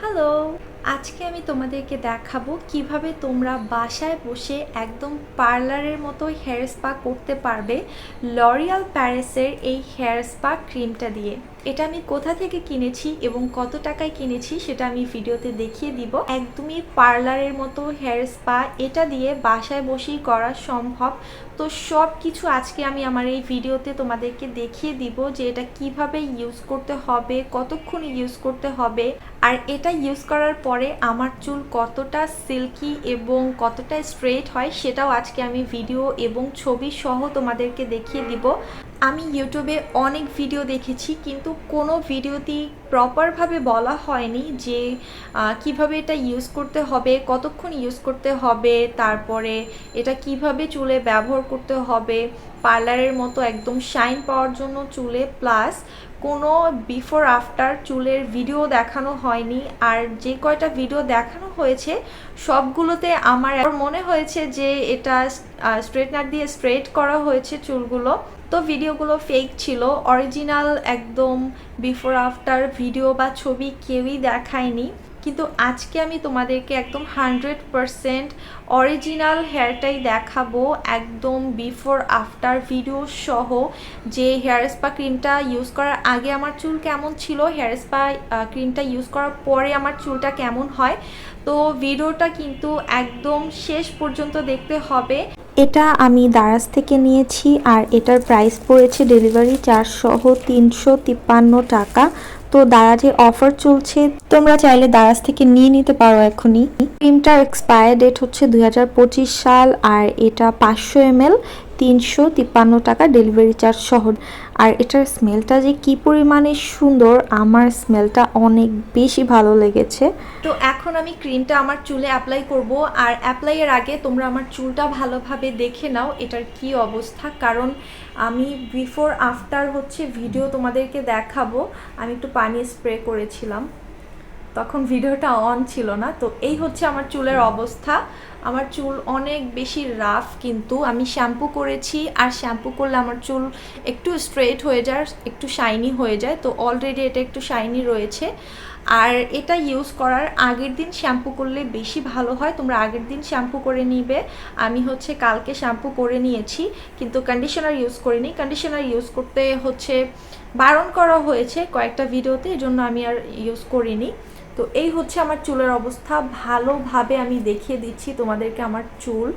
Hello আজকে আমি তোমাদেরকে দেখাবো কীভাবে তোমরা বাসায় বসে একদম পার্লারের মতো হেয়ার স্পা করতে পারবে লরিয়াল প্যারিসের এই হেয়ার স্পা ক্রিমটা দিয়ে। এটা আমি কোথা থেকে কিনেছি এবং কত টাকায় কিনেছি সেটা আমি ভিডিওতে দেখিয়ে দিব। একদমই পার্লারের মতো হেয়ার স্পা, এটা দিয়ে বাসায় বসেই করা সম্ভব। তো সব কিছু আজকে আমি আমার এই ভিডিওতে তোমাদেরকে দেখিয়ে দিব যে এটা কীভাবে ইউজ করতে হবে, কতক্ষণ ইউজ করতে হবে। আর এটা ইউজ করার পরে আমার চুল কতটা সিল্কি এবং কতটা স্ট্রেট হয় সেটাও আজকে আমি ভিডিও এবং ছবি সহ তোমাদেরকে দেখিয়ে দিব। আমি ইউটিউবে অনেক ভিডিও দেখেছি, কিন্তু কোনো ভিডিওতেই প্রপারভাবে বলা হয়নি যে কীভাবে এটা ইউজ করতে হবে, কতক্ষণ ইউজ করতে হবে, তারপরে এটা কীভাবে চুলে ব্যবহার করতে হবে পার্লারের মতো একদম শাইন পাওয়ার জন্য চুলে প্লাস কোনো বিফোর আফটার চুলের ভিডিও দেখানো হয়নি, আর যে কয়টা ভিডিও দেখানো হয়েছে, সবগুলোতে আমার মনে হয়েছে যে এটা স্ট্রেটনার দিয়ে স্ট্রেট করা হয়েছে চুলগুলো। তো ভিডিওগুলো ফেক ছিল। অরিজিনাল একদম বিফোর আফটার ভিডিও বা ছবি কেউই দেখায়নি। কিন্তু আজকে আমি তোমাদেরকে একদম হান্ড্রেড পারসেন্ট অরিজিনাল হেয়ারটাই দেখাবো। একদম বিফোর আফটার ভিডিও সহ যে হেয়ার স্পা ক্রিমটা ইউজ করার আগে আমার চুল কেমন ছিল হেয়ার স্পা ক্রিমটা ইউজ করার পরে আমার চুলটা কেমন হয়। তো ভিডিওটা কিন্তু একদম শেষ পর্যন্ত দেখতে হবে। এটা আমি দারাজ থেকে নিয়েছি আর এটার প্রাইস পড়েছে ডেলিভারি চার্জ সহ তিনশো তিপ্পান্ন টাকা। তো দারাজে অফার চলছে। তোমরা চাইলে দারাজ থেকে নিয়ে নিতে পারো এখনই। ক্রিমটার এক্সপায়ার ডেট হচ্ছে দুই হাজার পঁচিশ সাল আর এটা পাঁচশো এমএল তিনশো তিপ্পান্ন টাকা ডেলিভারি চার্জ সহ। আর এটার স্মেলটা যে কি পরিমাণে সুন্দর, আমার স্মেলটা অনেক বেশি ভালো লেগেছে। তো এখন আমি ক্রিমটা আমার চুলে অ্যাপ্লাই করব। আর অ্যাপ্লাইয়ের আগে তোমরা আমার চুলটা ভালোভাবে দেখে নাও, এটার কি অবস্থা। কারণ আমি বিফোর আফটার হচ্ছে ভিডিও তোমাদেরকে দেখাবো। আমি একটু পানি স্প্রে করেছিলাম। তখন ভিডিওটা অন ছিল না। তো এই হচ্ছে আমার চুলের অবস্থা। আমার চুল অনেক বেশি রাফ কিন্তু আমি শ্যাম্পু করেছি, আর শ্যাম্পু করলে আমার চুল একটু স্ট্রেট হয়ে যায়, একটু শাইনি হয়ে যায়। তো অলরেডি এটা একটু শাইনি রয়েছে। আর এটা ইউজ করার আগের দিন শ্যাম্পু করলে বেশি ভালো হয়। তোমরা আগের দিন শ্যাম্পু করে নিবে। আমি হচ্ছে কালকে শ্যাম্পু করে নিয়েছি, কিন্তু কন্ডিশনার ইউজ করিনি। কন্ডিশনার ইউজ করতে হচ্ছে বারণ করা হয়েছে কয়েকটা ভিডিওতে এই জন্য আমি আর ইউজ করিনি। তো এই হচ্ছে আমার চুলের অবস্থা। ভালোভাবে আমি দেখিয়ে দিচ্ছি তোমাদেরকে আমার চুল।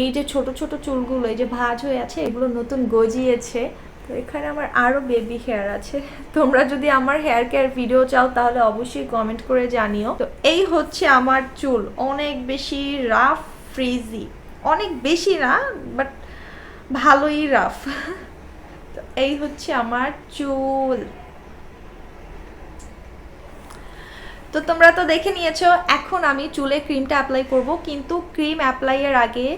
এই যে ছোট ছোট চুলগুলো, এই যে ভাঁজ হয়ে আছে, এগুলো নতুন গজিয়েছে। তো এখানে আমার আরও বেবি হেয়ার আছে। তোমরা যদি আমার হেয়ার কেয়ার ভিডিও চাও, তাহলে অবশ্যই কমেন্ট করে জানিও। তো এই হচ্ছে আমার চুল। অনেক বেশি রাফ ফ্রিজি অনেক বেশি না বাট ভালোই রাফ তো এই হচ্ছে আমার চুল। তো তোমরা তো দেখে নিয়েছো, এখন আমি চুলে ক্রিমটা অ্যাপ্লাই করব। কিন্তু ক্রিম অ্যাপ্লাইয়ের আগে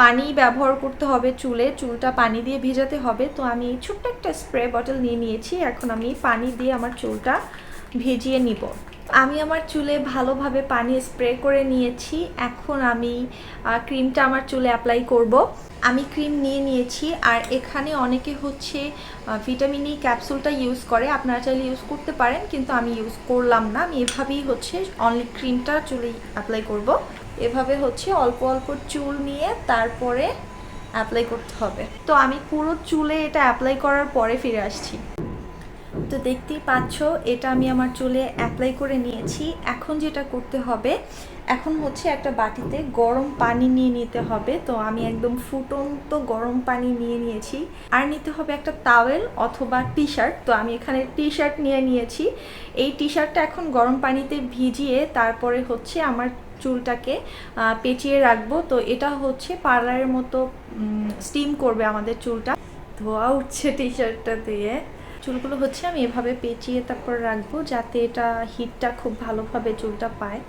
পানি ব্যবহার করতে হবে চুলে, চুলটা পানি দিয়ে ভেজাতে হবে। তো আমি ছোট্ট একটা স্প্রে বটল নিয়ে নিয়েছি। এখন আমি পানি দিয়ে আমার চুলটা ভিজিয়ে নিব। আমি আমার চুলে ভালোভাবে পানি স্প্রে করে নিয়েছি। এখন আমি ক্রিমটা আমার চুলে অ্যাপ্লাই করব। আমি ক্রিম নিয়ে নিয়েছি আর এখানে অনেকে হচ্ছে ভিটামিন ই ক্যাপসুলটা ইউজ করে। আপনারা চাইলে ইউজ করতে পারেন, কিন্তু আমি ইউজ করলাম না। আমি এভাবেই হচ্ছে অনলি ক্রিমটা চুলে অ্যাপ্লাই করব। এভাবে হচ্ছে অল্প অল্প চুল নিয়ে তারপরে অ্যাপ্লাই করতে হবে। তো আমি পুরো চুলে এটা অ্যাপ্লাই করার পরে ফিরে আসছি। তো দেখতেই পাচ্ছ, এটা আমি আমার চুলে অ্যাপ্লাই করে নিয়েছি। এখন যেটা করতে হবে, এখন হচ্ছে একটা বাটিতে গরম পানি নিয়ে নিতে হবে। তো আমি একদম ফুটন্ত গরম পানি নিয়ে নিয়েছি। আর নিতে হবে একটা তাওয়েল অথবা টি শার্ট তো আমি এখানে টি শার্ট নিয়ে নিয়েছি। এই টি শার্টটা এখন গরম পানিতে ভিজিয়ে তারপরে হচ্ছে আমার চুলটাকে পেঁচিয়ে রাখব। তো এটা হচ্ছে পার্লারের মতো স্টিম করবে আমাদের চুলটা। ধোয়া উঠছে টি শার্টটা দিয়ে। চুলগুলো হচ্ছে আমি এভাবে পেঁচিয়ে তারপর রাখব যাতে এটা হিটটা খুব ভালোভাবে চুলটা পায়।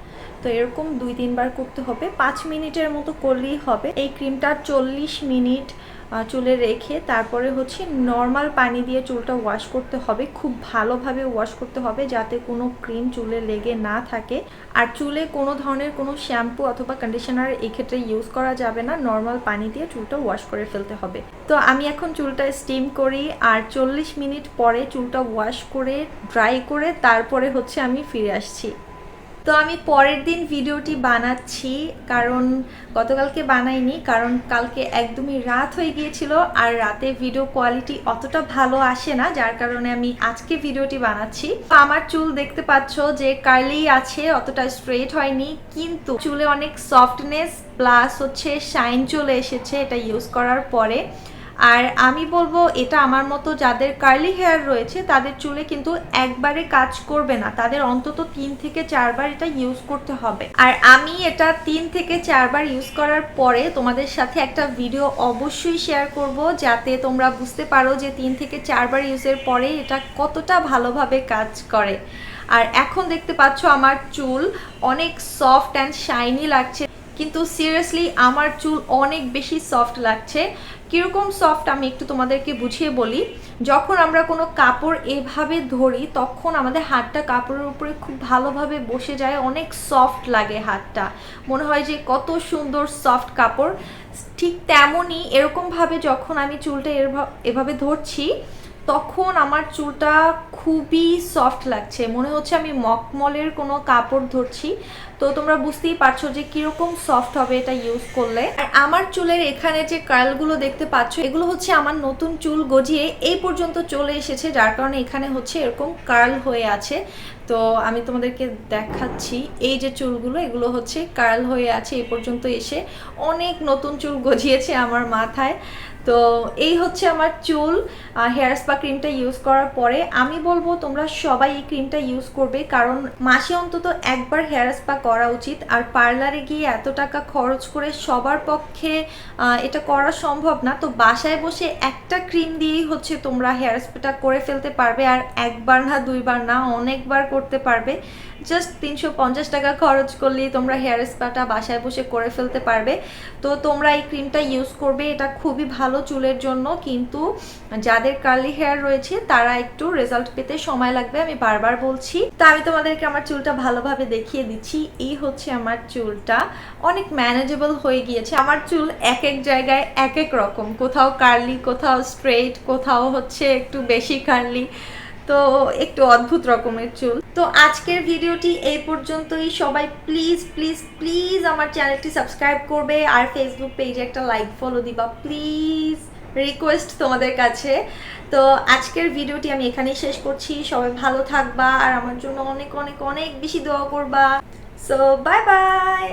তো এরকম দুই তিনবার করতে হবে। পাঁচ মিনিটের মতো করলেই হবে। এই ক্রিমটা চল্লিশ মিনিট চুলে রেখে তারপরে হচ্ছে নর্মাল পানি দিয়ে চুলটা ওয়াশ করতে হবে, খুব ভালোভাবে ওয়াশ করতে হবে যাতে কোনো ক্রিম চুলে লেগে না থাকে। আর চুলে কোনো ধরনের কোনো শ্যাম্পু অথবা কন্ডিশনার এক্ষেত্রে ইউজ করা যাবে না নর্মাল পানি দিয়ে চুলটা ওয়াশ করে ফেলতে হবে। তো আমি এখন চুলটা স্টিম করি আর চল্লিশ মিনিট পরে চুলটা ওয়াশ করে ড্রাই করে তারপরে হচ্ছে আমি ফিরে আসছি। তো আমি পরের দিন ভিডিওটি বানাচ্ছি, কারণ গতকালকে বানাইনি, কারণ কালকে একদমই রাত হয়ে গিয়েছিল, আর রাতে ভিডিও কোয়ালিটি অতটা ভালো আসে না, যার কারণে আমি আজকে ভিডিওটি বানাচ্ছি। আমার চুল দেখতে পাচ্ছ যে কার্লি আছে, অতটা স্ট্রেট হয়নি, কিন্তু চুলে অনেক সফটনেস প্লাস হচ্ছে শাইন চলে এসেছে, এটা ইউজ করার পরে। আর আমি বলব, এটা আমার মতো যাদের কার্লি হেয়ার রয়েছে, তাদের চুলে কিন্তু একবারে কাজ করবে না। তাদের অন্তত তিন থেকে চারবার এটা ইউজ করতে হবে। আর আমি এটা তিন থেকে চারবার ইউজ করার পরে তোমাদের সাথে একটা ভিডিও অবশ্যই শেয়ার করব, যাতে তোমরা বুঝতে পারো যে তিন থেকে চারবার ইউজের পরে এটা কতটা ভালোভাবে কাজ করে। আর এখন দেখতে পাচ্ছ আমার চুল অনেক সফট অ্যান্ড শাইনি লাগছে। কিন্তু সিরিয়াসলি আমার চুল অনেক বেশি সফট লাগছে। কীরকম সফট আমি একটু তোমাদেরকে বুঝিয়ে বলি। যখন আমরা কোনো কাপড় এভাবে ধরি, তখন আমাদের হাতটা কাপড়ের উপরে খুব ভালোভাবে বসে যায়, অনেক সফট লাগে হাতটা। মনে হয় যে কত সুন্দর সফট কাপড়। ঠিক তেমনই এরকমভাবে যখন আমি চুলটা এভাবে ধরছি, তখন আমার চুলটা খুবই সফট লাগছে। মনে হচ্ছে আমি মকমলের কোনো কাপড় ধরছি। তো তোমরা বুঝতেই পারছ যে কীরকম সফট হবে এটা ইউজ করলে। আর আমার চুলের এখানে যে কার্লগুলো দেখতে পাচ্ছ, এগুলো হচ্ছে আমার নতুন চুল গজিয়ে এই পর্যন্ত চলে এসেছে, যার কারণে এখানে হচ্ছে এরকম কার্ল হয়ে আছে। তো আমি তোমাদেরকে দেখাচ্ছি, এই যে চুলগুলো, এগুলো হচ্ছে কার্ল হয়ে আছে এই পর্যন্ত এসে অনেক নতুন চুল গজিয়েছে আমার মাথায়। তো এই হচ্ছে আমার চুল হেয়ার স্পা ক্রিমটা ইউজ করার পরে আমি বলব তোমরা সবাই এই ক্রিমটা ইউজ করবে, কারণ মাসে অন্তত একবার হেয়ার স্পা করা উচিত। আর পার্লারে গিয়ে এত টাকা খরচ করে সবার পক্ষে এটা করা সম্ভব না। তো বাসায় বসে একটা ক্রিম দিয়েই হচ্ছে তোমরা হেয়ার স্পাটা করে ফেলতে পারবে, আর একবার না, দুইবার না, অনেকবার করতে পারবে। জাস্ট তিনশো পঞ্চাশ টাকা খরচ করলেই তোমরা হেয়ার স্পাটা বাসায় বসে করে ফেলতে পারবে। তো তোমরা এই ক্রিমটা ইউজ করবে, এটা খুবই ভালো চুলের জন্য। কিন্তু যাদের কার্লি হেয়ার রয়েছে, তারা একটু রেজাল্ট পেতে সময় লাগবে, আমি বারবার বলছি। তা আমি তোমাদেরকে আমার চুলটা ভালোভাবে দেখিয়ে দিচ্ছি। এই হচ্ছে আমার চুলটা। অনেক ম্যানেজেবল হয়ে গিয়েছে। আমার চুল এক এক জায়গায় এক এক রকম। কোথাও কার্লি কোথাও স্ট্রেট কোথাও হচ্ছে একটু বেশি কার্লি তো একটু অদ্ভুত রকমের চুল। তো আজকের ভিডিওটি এই পর্যন্তই। সবাই প্লিজ প্লিজ প্লিজ আমার চ্যানেলটি সাবস্ক্রাইব করবে আর ফেসবুক পেজে একটা লাইক ফলো দিবা। প্লিজ রিকোয়েস্ট তোমাদের কাছে। তো আজকের ভিডিওটি আমি এখানেই শেষ করছি। সবাই ভালো থাকবা আর আমার জন্য অনেক অনেক অনেক বেশি দোয়া করবা। So bye bye